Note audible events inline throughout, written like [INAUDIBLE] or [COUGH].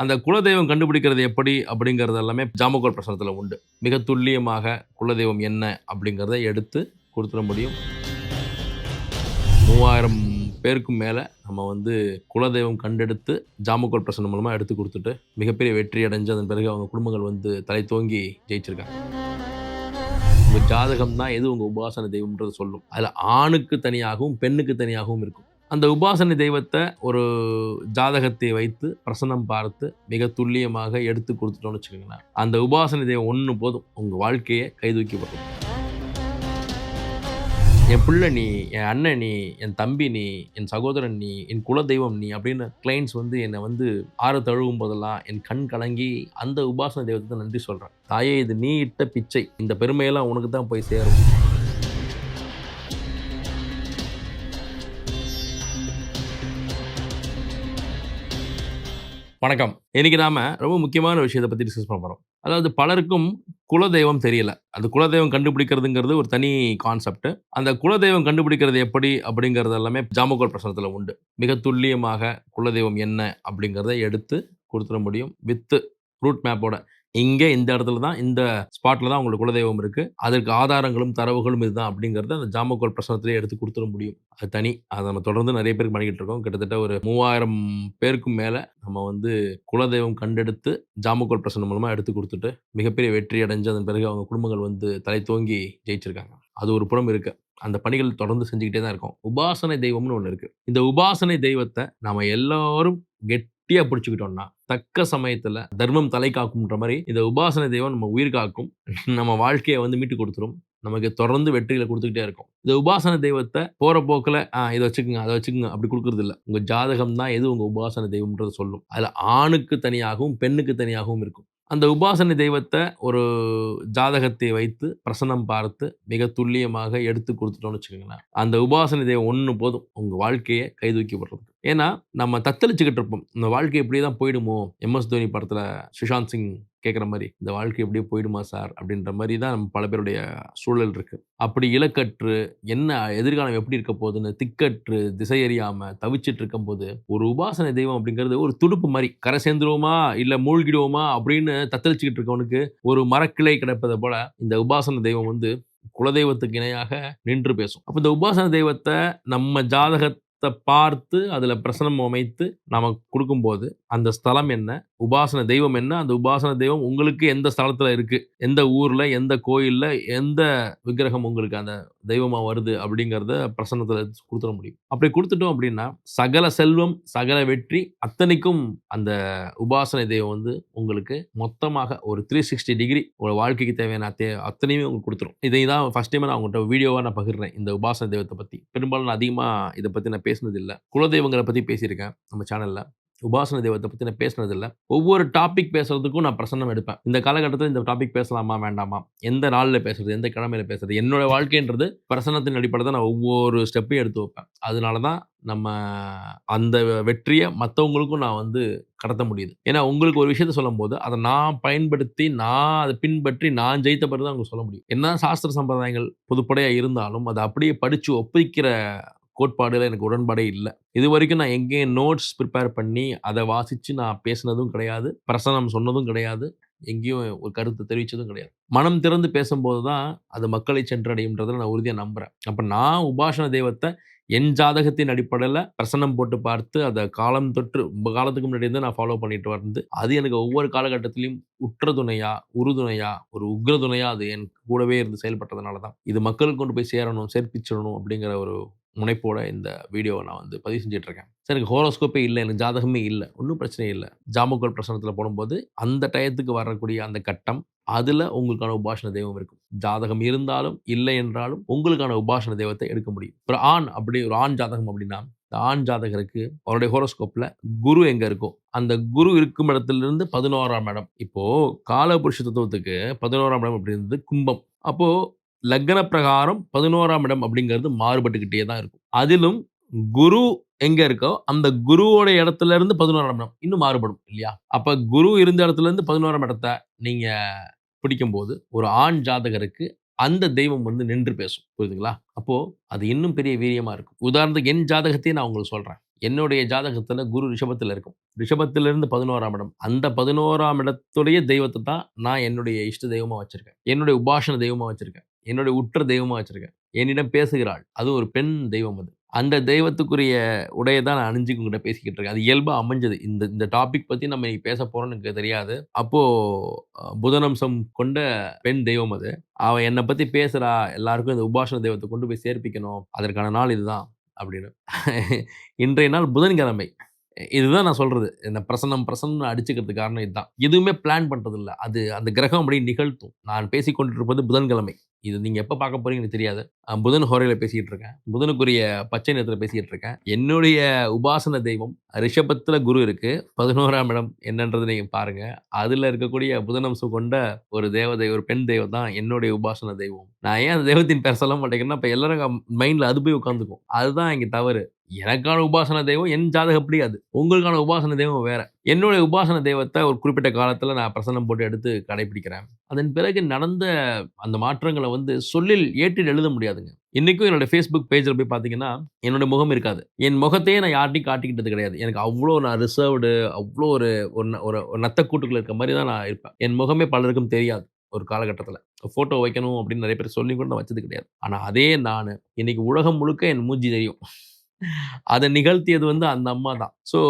அந்த குலதெய்வம் கண்டுபிடிக்கிறது எப்படி அப்படிங்கிறது எல்லாமே ஜாமக்கோல் பிரசனத்தில் உண்டு. மிக துல்லியமாக குலதெய்வம் என்ன அப்படிங்கிறத எடுத்து கொடுத்துட முடியும். மூவாயிரம் பேருக்கும் மேலே நம்ம வந்து குலதெய்வம் கண்டெடுத்து ஜாமகோல் பிரசனம் மூலமாக எடுத்து கொடுத்துட்டு மிகப்பெரிய வெற்றி அடைஞ்சு அதன் பிறகு அவங்க குடும்பங்கள் வந்து தலை தோங்கி ஜெயிச்சிருக்காங்க. உங்கள் ஜாதகம் தான் எது உங்கள் உபாசன தெய்வம்ன்றது சொல்லும். அதில் ஆணுக்கு தனியாகவும் பெண்ணுக்கு தனியாகவும் இருக்கும். அந்த உபாசனை தெய்வத்தை ஒரு ஜாதகத்தை வைத்து பிரசனம் பார்த்து மிக துல்லியமாக எடுத்து கொடுத்துட்டோம்னு வச்சுக்கோங்களேன். அந்த உபாசனை தெய்வம் ஒன்று போதும். உங்கள் வாழ்க்கையை கைதூக்கி வரும் என் பிள்ளை நீ என் அண்ணன் நீ என் தம்பி நீ என் சகோதரன் நீ என் குல தெய்வம் நீ அப்படின்னு கிளைண்ட்ஸ் வந்து என்னை வந்து ஆற தழுவும் போதெல்லாம் என் கண் கலங்கி அந்த உபாசன தெய்வத்தை நன்றி சொல்கிறேன் தாயே இது நீ இட்ட பிச்சை. இந்த பெருமையெல்லாம் உனக்கு தான் போய் சேரும். வணக்கம். இன்னைக்கு நாம ரொம்ப முக்கியமான விஷயத்தை பற்றி டிஸ்கஸ் பண்ண போகிறோம் அதாவது பலருக்கும் குலதெய்வம் தெரியல. அந்த குலதெய்வம் கண்டுபிடிக்கிறதுங்கிறது ஒரு தனி கான்செப்ட் அந்த குலதெய்வம் கண்டுபிடிக்கிறது எப்படி அப்படிங்கிறது எல்லாமே ஜாமுகோல் பிரசனத்தில் உண்டு. மிக துல்லியமாக குலதெய்வம் என்ன அப்படிங்கிறத எடுத்து கொடுத்துட முடியும். வித்து ரூட் மேப்போட இங்கே இந்த இடத்துல தான் இந்த ஸ்பாட்டில் தான் உங்களுக்கு குலதெய்வம் இருக்குது அதற்கு ஆதாரங்களும் தரவுகளும் இதுதான் அப்படிங்கிறத அந்த ஜாமக்கோல் பிரசனத்திலே எடுத்து கொடுத்துட முடியும். அது தனி. அதை நம்ம தொடர்ந்து நிறைய பேருக்கு பண்ணிக்கிட்டு இருக்கோம். கிட்டத்தட்ட ஒரு மூவாயிரம் பேருக்கும் மேலே நம்ம வந்து குலதெய்வம் கண்டெடுத்து ஜாமக்கோல் பிரசனம் மூலமாக எடுத்து கொடுத்துட்டு மிகப்பெரிய வெற்றி அடைஞ்சு அதன் பிறகு அவங்க குடும்பங்கள் வந்து தலை தோங்கி ஜெயிச்சிருக்காங்க. அது ஒரு புறம் இருக்கு. அந்த பணிகள் தொடர்ந்து செஞ்சுக்கிட்டே தான் இருக்கும். உபாசனை தெய்வம்னு ஒன்று இருக்குது இந்த உபாசனை தெய்வத்தை நம்ம எல்லோரும் கெட் கெட்டியாக பிடிச்சிக்கிட்டோம்னா தக்க சமயத்தில் தர்மம் தலை காக்கும்ன்ற மாதிரி இந்த உபாசனை தெய்வம் நம்ம உயிர் காக்கும். நம்ம வாழ்க்கையை வந்து மீட்டு கொடுத்துரும். நமக்கு தொடர்ந்து வெற்றிகளை கொடுத்துக்கிட்டே இருக்கும். இந்த உபாசன தெய்வத்தை போகிற போக்கில் இதை வச்சுக்கோங்க அதை வச்சுக்கோங்க அப்படி கொடுக்குறது இல்லை உங்கள் ஜாதகம் தான் எது உங்கள் உபாசன தெய்வம்ன்றது சொல்லும். அதில் ஆணுக்கு தனியாகவும் பெண்ணுக்கு தனியாகவும் இருக்கும். அந்த உபாசனை தெய்வத்தை ஒரு ஜாதகத்தை வைத்து பிரசனம் பார்த்து மிக துல்லியமாக எடுத்து கொடுத்துட்டோம்னு வச்சுக்கோங்களேன். அந்த உபாசனை தெய்வம் ஒன்று போதும். உங்கள் வாழ்க்கையை கைதூக்கி விடுறதுக்கு. ஏன்னா நம்ம தத்தளிச்சுக்கிட்டு இருப்போம் இந்த வாழ்க்கை இப்படியே தான் போயிடுமோ எம்எஸ் தோனி படத்தில் சுஷாந்த் சிங் கேட்குற மாதிரி இந்த வாழ்க்கை எப்படியே போயிடுமா சார்? அப்படின்ற மாதிரி தான் நம்ம பல பேருடைய சூழல் இருக்குது அப்படி இலக்கற்று என்ன எதிர்காலம் எப்படி இருக்க போகுதுன்னு திக்கற்று திசை அறியாம தவிச்சிட்டு இருக்கும்போது ஒரு உபாசனை தெய்வம் அப்படிங்கிறது ஒரு துடுப்பு மாதிரி கரை சேர்ந்துருவோமா? இல்லை மூழ்கிடுவோமா? அப்படின்னு தத்தளிச்சுக்கிட்டு இருக்கவனுக்கு ஒரு மரக்கிளை கிடப்பதை போல இந்த உபாசன தெய்வம் வந்து குலதெய்வத்துக்கு இணையாக நின்று பேசும். அப்போ இந்த உபாசன தெய்வத்தை நம்ம ஜாதக பார்த்து அதில் பிரசனம் அமைத்து நாம கொடுக்கும்போது அந்த ஸ்தலம் என்ன? உபாசன தெய்வம் என்ன? அந்த உபாசன தெய்வம் உங்களுக்கு எந்த ஸ்தலத்தில் இருக்குது எந்த ஊரில் எந்த கோயிலில் எந்த விக்கிரகம் உங்களுக்கு அந்த தெய்வமாக வருது? அப்படிங்கிறத பிரசன்னத்தில் கொடுத்துட முடியும். அப்படி கொடுத்துட்டோம் அப்படின்னா சகல செல்வம் சகல வெற்றி அத்தனைக்கும் அந்த உபாசனை தெய்வம் வந்து உங்களுக்கு மொத்தமாக ஒரு த்ரீ சிக்ஸ்டி டிகிரி உங்களோட வாழ்க்கைக்கு தேவையான அத்தே அத்தனையுமே உங்களுக்கு கொடுத்துரும். இதை தான் ஃபஸ்ட் டைம் நான் உங்கள்கிட்ட வீடியோவாக நான் பகிர்றேன் இந்த உபாசன தெய்வத்தை பற்றி பெரும்பாலும் நான் அதிகமாக இதை பற்றி நான் பேசினதில்லை. குலதெய்வங்களை பற்றி பேசியிருக்கேன் நம்ம சேனலில் உபாசன தெய்வத்தை பற்றி நான் பேசினதில்லை. ஒவ்வொரு டாபிக் பேசுறதுக்கும் நான் பிரசன்னம் எடுப்பேன். இந்த காலகட்டத்தில் இந்த டாபிக் பேசலாமா வேண்டாமா? எந்த நாளில் பேசுறது எந்த கிழமையில பேசுறது? என்னோட வாழ்க்கைன்றது பிரசனத்தின் அடிப்படை தான் நான் ஒவ்வொரு ஸ்டெப்பையும் எடுத்து வைப்பேன். அதனால தான் நம்ம அந்த வெற்றியை மற்றவங்களுக்கும் நான் வந்து கடத்த முடியுது. ஏன்னா உங்களுக்கு ஒரு விஷயத்த சொல்லும் போது அதை நான் பயன்படுத்தி நான் அதை பின்பற்றி நான் ஜெயித்த பிறகு தான் உங்களுக்கு சொல்ல முடியும். என்ன சாஸ்திர சம்பிரதாயங்கள் பொதுப்படையாக இருந்தாலும் அதை அப்படியே படித்து ஒப்பிக்கிற கோட்பாடுல எனக்கு உடன்பாடே இல்லை. இது வரைக்கும் நான் எங்கேயும் நோட்ஸ் ப்ரிப்பேர் பண்ணி அதை வாசித்து நான் பேசினதும் கிடையாது. பிரசனம் சொன்னதும் கிடையாது. எங்கேயும் ஒரு கருத்தை தெரிவித்ததும் கிடையாது. மனம் திறந்து பேசும்போது தான் அது மக்களை சென்றடையுன்றதை நான் உறுதியாக நம்புகிறேன் அப்போ நான் உபாசன தெய்வத்தை என் ஜாதகத்தின் அடிப்படையில் பிரசனம் போட்டு பார்த்து அதை காலம் தொற்று ரொம்ப காலத்துக்கு முன்னாடி இருந்து நான் ஃபாலோ பண்ணிட்டு வந்து அது எனக்கு ஒவ்வொரு காலகட்டத்திலையும் உற்ற துணையா உறுதுணையா ஒரு உக்ர துணையா அது என் கூடவே இருந்து செயல்பட்டதுனால தான். இது மக்களுக்கு கொண்டு போய் சேரணும் சேர்ப்பிச்சிடணும் அப்படிங்கிற ஒரு முனைப்போட இந்த வீடியோவை நான் வந்து பதிவு செஞ்சிட்ருக்கேன். சரி சார் எனக்கு ஹோரோஸ்கோப்பே இல்லை எனக்கு ஜாதகமே இல்லை ஒன்றும் பிரச்சனை இல்லை. ஜாமக்கோல் பிரசனத்தில் போடும்போது அந்த டயத்துக்கு வரக்கூடிய அந்த கட்டம் அதில் உங்களுக்கான உபாசன தெய்வம் இருக்கும். ஜாதகம் இருந்தாலும் இல்லை என்றாலும் உங்களுக்கான உபாசன தெய்வத்தை எடுக்க முடியும். ஒரு ஆண் அப்படி ஒரு ஆண் ஜாதகம் அப்படின்னா இந்த ஆண் ஜாதகருக்கு அவருடைய ஹோரோஸ்கோப்பில் குரு எங்கே இருக்கும் அந்த குரு இருக்கும் இடத்துலேருந்து பதினோராம் இடம். இப்போது காலபுருஷ தத்துவத்துக்கு பதினோராம் இடம் அப்படி இருந்தது கும்பம். அப்போது லக்ன பிரகாரம் பதினோராம் இடம் அப்படிங்கிறது மாறுபட்டுக்கிட்டே தான் இருக்கும் அதிலும் குரு எங்க இருக்கோ அந்த குருவோட இடத்துல இருந்து பதினோராம் இடம் இன்னும் மாறுபடும் இல்லையா அப்ப குரு இருந்த இடத்துல இருந்து பதினோராம் இடத்த நீங்க பிடிக்கும்போது ஒரு ஆண் ஜாதகருக்கு அந்த தெய்வம் வந்து நின்று பேசும் புரியுதுங்களா அப்போ அது இன்னும் பெரிய வீரியமா இருக்கும் உதாரணத்துக்கு என் ஜாதகத்தையே நான் உங்களுக்கு சொல்றேன் என்னுடைய ஜாதகத்துல குரு ரிஷபத்தில் இருக்கும். ரிஷபத்திலிருந்து 11ஆம் இடம். அந்த 11ஆம் இடத்துடைய தெய்வத்தை தான் நான் என்னுடைய இஷ்ட தெய்வமா வச்சிருக்கேன். என்னுடைய உபாசன தெய்வமா வச்சிருக்கேன். என்னுடைய உற்ற தெய்வமாக வச்சுருக்கேன் என்னிடம் பேசுகிறாள். அது ஒரு பெண் தெய்வம் அது. அந்த தெய்வத்துக்குரிய உடையை தான் நான் அணிஞ்சு உங்கள்கிட்ட பேசிக்கிட்டு இருக்கேன். அது இயல்பாக அமைஞ்சது. இந்த இந்த டாபிக் பற்றி நம்ம இன்னைக்கு பேச போகிறோம்னு எனக்கு தெரியாது. அப்போது புதனம்சம் கொண்ட பெண் தெய்வம் அது. அவள் என்னை பற்றி பேசுகிறா எல்லாருக்கும் இந்த உபாசன தெய்வத்தை கொண்டு போய் சேர்ப்பிக்கணும். அதற்கான நாள் இதுதான் அப்படின்னு. இன்றைய நாள் புதன்கிழமை. இதுதான் நான் சொல்கிறது இந்த பிரசன்னம் பிரசன்னம்னு அடிச்சுக்கிறதுக்கு காரணம் இதுதான். எதுவுமே பிளான் பண்ணுறதில்ல அது அந்த கிரகம் அப்படி நிகழ்த்தும். நான் பேசிக் கொண்டிருப்பது புதன்கிழமை. இது நீங்கள் எப்போ பார்க்க போகிறீங்கன்னு தெரியாது. புதன் ஹோரையில் பேசிக்கிட்டு இருக்கேன். புதனுக்குரிய பச்சை நேரத்தில் பேசிக்கிட்டு இருக்கேன். என்னுடைய உபாசன தெய்வம் ரிஷபத்தில் குரு இருக்கு. 11ஆம் இடம் என்னன்றத நீங்கள் பாருங்கள் அதில் இருக்கக்கூடிய புதனம்சம் கொண்ட ஒரு தேவதை, ஒரு பெண் தெய்வம் தான் என்னுடைய உபாசன தெய்வம். நான் ஏன் அந்த தெய்வத்தின் பேர் சொல்ல மாட்டேங்கிறேன்னா, இப்போ எல்லாரும் மைண்டில் அது போய் உட்காந்துக்கும் அதுதான் இங்கே தவறு. எனக்கான உபாசன தெய்வம் என் ஜாதகப்படி அது. உங்களுக்கான உபாசன தெய்வம் வேற. என்னுடைய உபாசன தெய்வத்தை ஒரு குறிப்பிட்ட காலத்தில் நான் பிரசன்னம் போட்டு எடுத்து கடைப்பிடிக்கிறேன். அதன் பிறகு நடந்த அந்த மாற்றங்களை வந்து சொல்லில் ஏட்டில் எழுத முடியாது முடியாதுங்க. இன்னைக்கும் என்னோட ஃபேஸ்புக் பேஜில் போய் பார்த்தீங்கன்னா, என்னோட முகம் இருக்காது. என் முகத்தையே நான் யார்ட்டையும் காட்டிக்கிட்டது கிடையாது. எனக்கு அவ்வளோ நான் ரிசர்வ்டு அவ்வளோ ஒரு ஒரு ஒரு நத்த கூட்டுக்குள்ள இருக்க மாதிரி தான் நான் இருப்பேன். என் முகமே பலருக்கும் தெரியாது. ஒரு காலகட்டத்தில் ஃபோட்டோ வைக்கணும் அப்படின்னு நிறைய பேர் சொல்லி கூட நான் வச்சது கிடையாது. ஆனால் அதே நான் இன்னைக்கு உலகம் முழுக்க என் மூஞ்சி தெரியும். அதை நிகழ்த்தியது வந்து அந்த அம்மா தான். ஸோ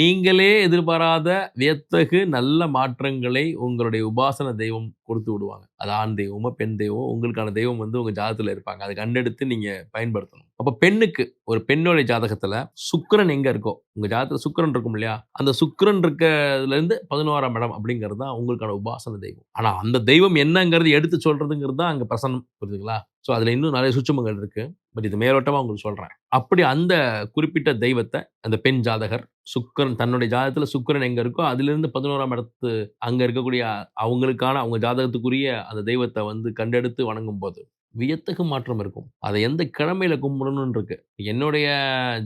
நீங்களே எதிர்பாராத வியத்தகு நல்ல மாற்றங்களை உங்களுடைய உபாசன தெய்வம் கொடுத்து விடுவாங்க. அது ஆண் தெய்வமோ, பெண் தெய்வமோ உங்களுக்கான தெய்வம் வந்து உங்கள் ஜாதகத்தில் இருப்பாங்க. அதை கண்டெடுத்து நீங்கள் பயன்படுத்தணும். அப்போ பெண்ணுக்கு ஒரு பெண்ணுடைய ஜாதகத்தில் சுக்கரன் எங்கே இருக்கோ, உங்கள் ஜாதகத்தில் சுக்கிரன் இருக்கும் இல்லையா? அந்த சுக்கரன் இருக்கிறதுலேருந்து பதினோராம் இடம் அப்படிங்கிறது தான் உங்களுக்கான உபாசன தெய்வம். ஆனால் அந்த தெய்வம் என்னங்கிறது எடுத்து சொல்கிறதுங்கிறது தான் அங்கே பிரசனம் புரியுதுங்களா? ஸோ அதில் இன்னும் நிறைய சுச்சமங்கள் இருக்குது பட் இது மேலோட்டமா உங்களுக்கு சொல்றேன். அப்படி அந்த குறிப்பிட்ட தெய்வத்தை அந்த பெண் ஜாதகர் சுக்கிரன் தன்னுடைய ஜாதகத்துல சுக்கிரன் எங்க இருக்கோ, அதிலிருந்து 11ஆம் இடத்து அங்க இருக்கக்கூடிய அவங்களுக்கான அவங்க ஜாதகத்துக்குரிய அந்த தெய்வத்தை வந்து கண்டெடுத்து வணங்கும் போது வியத்தகு மாற்றம் இருக்கும். அதை எந்த கிழமையில கும்பிடணும்னு இருக்கு. என்னுடைய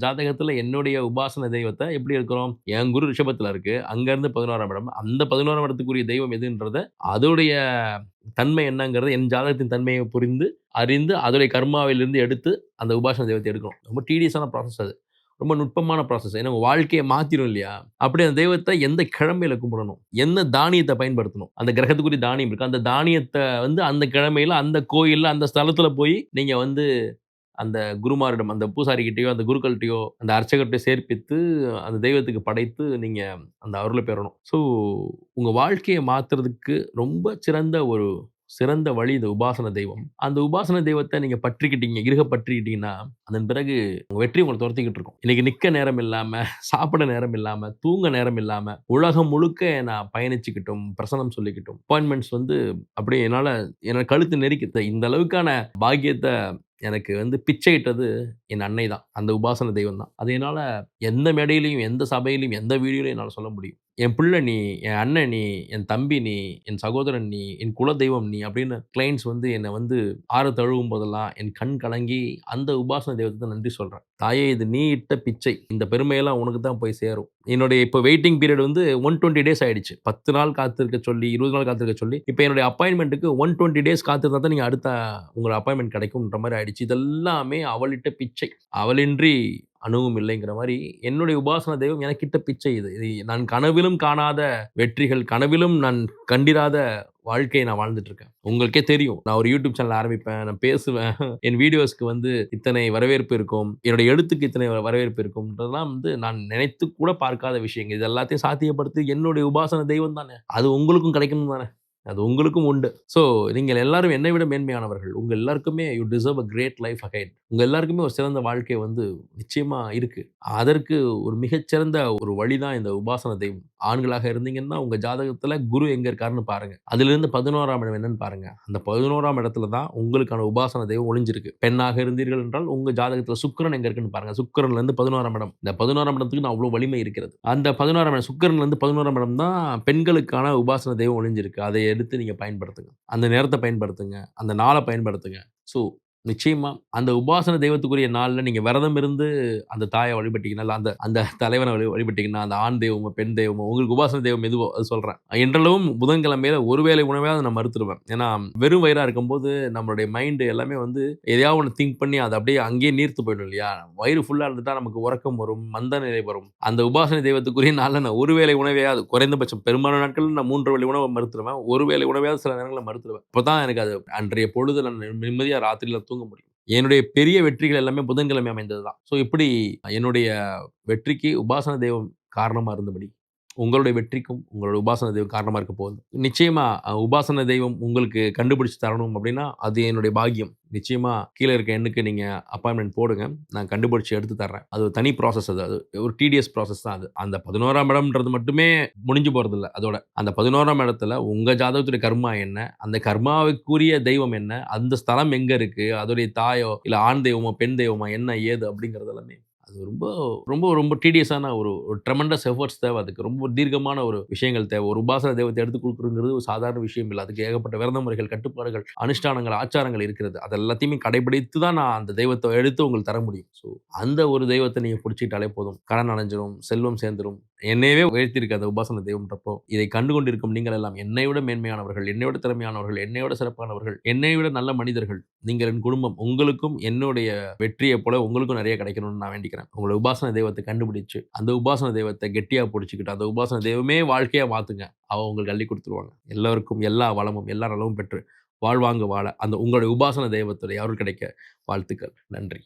ஜாதகத்துல என்னுடைய உபாசன தெய்வத்தை எப்படி இருக்கிறோம்? என் குரு ரிஷபத்துல இருக்கு. அங்கேருந்து பதினோராம் இடம். அந்த 11ஆம் இடத்துக்குரிய தெய்வம் எதுன்றத அதோடைய தன்மை என்னங்கிறது என் ஜாதகத்தின் தன்மையை புரிந்து, அறிந்து அதோடைய கர்மாவிலிருந்து எடுத்து அந்த உபாசன தெய்வத்தை எடுக்கணும். ரொம்ப டீடியஸான ப்ராசஸ் அது. ரொம்ப நுட்பமான ப்ராசஸ். ஏன்னா உங்கள் வாழ்க்கையை மாற்றிடும் இல்லையா? அப்படி அந்த தெய்வத்தை எந்த கிழமையில் கும்பிடணும்? என்ன தானியத்தை பயன்படுத்தணும்? அந்த கிரகத்துக்குரிய தானியம் இருக்குது அந்த தானியத்தை வந்து அந்த கிழமையில, அந்த கோயிலில் அந்த ஸ்தலத்தில் போய் நீங்கள் வந்து அந்த குருமாரிடம், அந்த பூசாரிக்கிட்டேயோ அந்த குருக்கள்கிட்டயோ அந்த அர்ச்சகர்கிட்டையோ சேர்ப்பித்து அந்த தெய்வத்துக்கு படைத்து நீங்கள் அந்த அருளை பெறணும். ஸோ உங்கள் வாழ்க்கையை மாற்றுறதுக்கு ரொம்ப சிறந்த ஒரு சிறந்த வழி இந்த உபாசன தெய்வம். அந்த உபாசன தெய்வத்தை நீங்க பற்றிக்கிட்டீங்க, இருக பற்றிக்கிட்டீங்கன்னா, அதன் பிறகு உங்க வெற்றி உங்களை துரத்திக்கிட்டு இருக்கும். இன்னைக்கு நிக்க நேரம் இல்லாம, சாப்பிட நேரம் இல்லாம, தூங்க நேரம் இல்லாம, உலகம் முழுக்க நான் பயணிச்சுக்கிட்டும், பிரசனம் சொல்லிக்கிட்டும், அப்பாயின்மெண்ட்ஸ் வந்து அப்படியே என்னால என்னோட கழுத்து நெரிக்குது. இந்த அளவுக்கான பாக்கியத்தை எனக்கு வந்து பிச்சையிட்டது என் அன்னை தான். அந்த உபாசன தெய்வம் தான். அது என்னால் எந்த மேடையிலையும் எந்த சபையிலையும் எந்த வீடியோலையும் என்னால் சொல்ல முடியும். என் பிள்ளை நீ, என் அண்ணன் நீ, என் தம்பி நீ, என் சகோதரன் நீ, என் குலதெய்வம் நீ அப்படின்னு கிளைண்ட்ஸ் வந்து என்னை வந்து ஆற தழுவும் போதெல்லாம் என் கண் கலங்கி அந்த உபாசன தெய்வத்தை நன்றி சொல்கிறேன். தாயே இது நீ இட்ட பிச்சை. இந்த பெருமையெல்லாம் உனக்கு தான் போய் சேரும். என்னுடைய இப்போ வெயிட்டிங் பீரியட் வந்து 120 டேஸ் ஆயிடுச்சு. 10 நாள் காத்திருக்க சொல்லி, 20 நாள் காத்திருக்க சொல்லி, இப்போ என்னுடைய அப்பாயின்ட்மென்ட்க்கு 120 டேஸ் காத்திருந்தா தான் நீங்கள் அடுத்த உங்களோட அப்பாயின்மெண்ட் கிடைக்கும்ன்ற மாதிரி ஆயிடுச்சு. இதெல்லாமே அவளிட்ட பிச்சை. அவளின்றி அணுவும் இல்லைங்கிற மாதிரி என்னுடைய உபாசன தெய்வம் எனக்கிட்ட பிச்சை இது. இது நான் கனவிலும் காணாத வெற்றிகள், கனவிலும் நான் கண்டிராத வாழ்க்கையை நான் வாழ்ந்துட்டு இருக்கேன். உங்களுக்கே தெரியும். நான் ஒரு யூடியூப் சேனல் ஆரம்பிப்பேன். நான் பேசுவேன். [LAUGHS] என் வீடியோஸ்க்கு வந்து இத்தனை வரவேற்பு இருக்கும். என்னுடைய எழுத்துக்கு இத்தனை வரவேற்பு இருக்கும்ன்றதெல்லாம் வந்து நான் நினைத்து கூட பார்க்காத விஷயங்கள். இது எல்லாத்தையும் சாத்தியப்படுத்தி என்னுடைய உபாசன தெய்வம் தானே. அது உங்களுக்கும் கிடைக்கணும் தானே. அது உங்களுக்கும் உண்டு. ஸோ நீங்கள் எல்லாரும் என்னை விட மேன்மையானவர்கள். உங்கள் எல்லாருக்குமே you deserve a great life again உங்கள் எல்லாருக்குமே ஒரு சிறந்த வாழ்க்கை வந்து நிச்சயமாக இருக்குது அதற்கு ஒரு மிகச்சிறந்த ஒரு வழி தான் இந்த உபாசன தெய்வம். ஆண்களாக இருந்தீங்கன்னா, உங்கள் ஜாதகத்தில் குரு எங்கே இருக்காருன்னு பாருங்கள் அதிலிருந்து 11ஆம் இடம் என்னன்னு பாருங்கள் அந்த 11ஆம் இடத்துல தான் உங்களுக்கான உபாசன தெய்வம் ஒளிஞ்சிருக்கு. பெண்ணாக இருந்தீர்கள் என்றால், உங்கள் ஜாதகத்தில் சுக்கிரன் எங்கே இருக்குன்னு பாருங்கள் சுக்கரன்லேருந்து பதினோராம் இடம். இந்த 11ஆம் இடத்துக்கு நான் அவ்வளோ வலிமை இருக்கிறது. அந்த 11ஆம் இடம் சுக்கரன்லேருந்து பதினோராம் இடம் தான் பெண்களுக்கான உபாசன தெய்வம் ஒளிஞ்சிருக்கு. அதை எடுத்து நீங்கள் பயன்படுத்துங்க. அந்த நேரத்தை பயன்படுத்துங்க. அந்த நாளை பயன்படுத்துங்க. ஸோ நிச்சயமா அந்த உபாசன தெய்வத்துக்குரிய நாளில் நீங்க விரதம் இருந்து அந்த தாயை வழிபட்டீங்கன்னா, அந்த அந்த தலைவனை வழி வழிபட்டீங்கன்னா, அந்த ஆண் தெய்வமோ, பெண் தெய்வமோ, உங்களுக்கு உபாசன தெய்வம் எதுவோ அது சொல்றேன். என்றளவும் புதன்கிழமையில ஒரு வேளை உணவையாவது நான் மறுத்துருவேன். ஏன்னா, வெறும் வயிறா இருக்கும்போது நம்மளுடைய மைண்டு எல்லாமே வந்து எதையாவது ஒன்று திங்க் பண்ணி அதை அப்படியே அங்கேயே நீர்த்து போயிடும் இல்லையா? வயிறு ஃபுல்லா இருந்துட்டா நமக்கு உறக்கம் வரும், மந்த நிலை வரும். அந்த உபாசன தெய்வத்துக்குரிய நாளில் நான் ஒரு வேளை உணவையாவது குறைந்தபட்சம் பெரும்பாலான நாட்கள் நான் மூன்று வழி உணவை மறுத்துருவேன். ஒரு வேளை உணவையாவது சில நேரங்களில் மறுத்துருவேன். தான் எனக்கு அது அன்றைய பொழுது நான் நிம்மதியாக ராத்திரியில் தூங்க முடியும். என்னுடைய பெரிய வெற்றிகள் எல்லாமே புதன்கிழமை அமைந்தது தான். ஸோ இப்படி என்னுடைய வெற்றிக்கு உபாசன தெய்வம் காரணமா இருந்தபடி, உங்களுடைய வெற்றிக்கும் உங்களுடைய உபாசன தெய்வம் காரணமாக இருக்க போகுது. நிச்சயமாக உபாசன தெய்வம் உங்களுக்கு கண்டுபிடிச்சு தரணும் அப்படின்னா, அது என்னுடைய பாக்கியம். நிச்சயமாக கீழே இருக்க எண்ணுக்கு நீங்கள் அப்பாயின்மெண்ட் போடுங்க. நான் கண்டுபிடிச்சி எடுத்து தர்றேன். அது ஒரு தனி ப்ராசஸ் அது. அது ஒரு டிடிஎஸ் ப்ராசஸ் தான் அது. அந்த 11ஆம் இடம்ன்றது மட்டுமே முடிஞ்சு போகிறதில்ல அதோட. அந்த 11ஆம் இடத்துல உங்கள் ஜாதகத்துடைய கர்மா என்ன? அந்த கர்மாவுக்குரிய தெய்வம் என்ன? அந்த ஸ்தலம் எங்கே இருக்குது அதோடைய தாயோ, இல்லை ஆண் தெய்வமோ, பெண் தெய்வமா என்ன ஏது அப்படிங்கிறது எல்லாமே அது ரொம்ப ரொம்ப ரொம்ப டீடியஸான ஒரு ட்ரெமண்டஸ் எஃபர்ட்ஸ் தேவை அதுக்கு. ரொம்ப தீர்க்கமான ஒரு விஷயங்கள் தேவை. ஒரு உபாசன தெய்வத்தை எடுத்து கொடுக்குறங்கிறது ஒரு சாதாரண விஷயம் இல்லை அதுக்கு ஏகப்பட்ட விரத முறைகள், கட்டுப்பாடுகள், அனுஷ்டானங்கள், ஆச்சாரங்கள் இருக்கிறது. அது எல்லாத்தையுமே கடைபிடித்து தான் நான் அந்த தெய்வத்தை எடுத்து உங்களுக்கு தர முடியும். ஸோ அந்த ஒரு தெய்வத்தை நீங்கள் பிடிச்சிட்டாலே போதும். கடன் அடைஞ்சிரும், செல்வம் சேர்ந்துரும். என்னையவே உயர்த்தியிருக்கு அந்த உபாசன தெய்வம்ன்றப்போ, இதை கண்டு கொண்டிருக்கும் நீங்கள் எல்லாம் என்னை விட மேன்மையானவர்கள், என்னை விட திறமையானவர்கள், என்னை விட சிறப்பானவர்கள், என்னை விட நல்ல மனிதர்கள். நீங்கள் என் குடும்பம். உங்களுக்கும் என்னுடைய வெற்றியைப் போல உங்களுக்கும் நிறைய கிடைக்கணும்னு நான் வேண்டிக்கிறேன். உங்களை உபாசன தெய்வத்தை கண்டுபிடிச்சு, அந்த உபாசன தெய்வத்தை கெட்டியாக பிடிச்சிக்கிட்டு அந்த உபாசன தெய்வமே வாழ்க்கையாக மாற்றுங்க அவள் உங்களுக்கு அள்ளி கொடுத்துருவாங்க எல்லோருக்கும் எல்லா வளமும், எல்லா நலமும் பெற்று வாழ்வாங்க வாழ, அந்த உங்களுடைய உபாசன தெய்வத்துடைய அருள் கிடைக்க வாழ்த்துக்கள். நன்றி.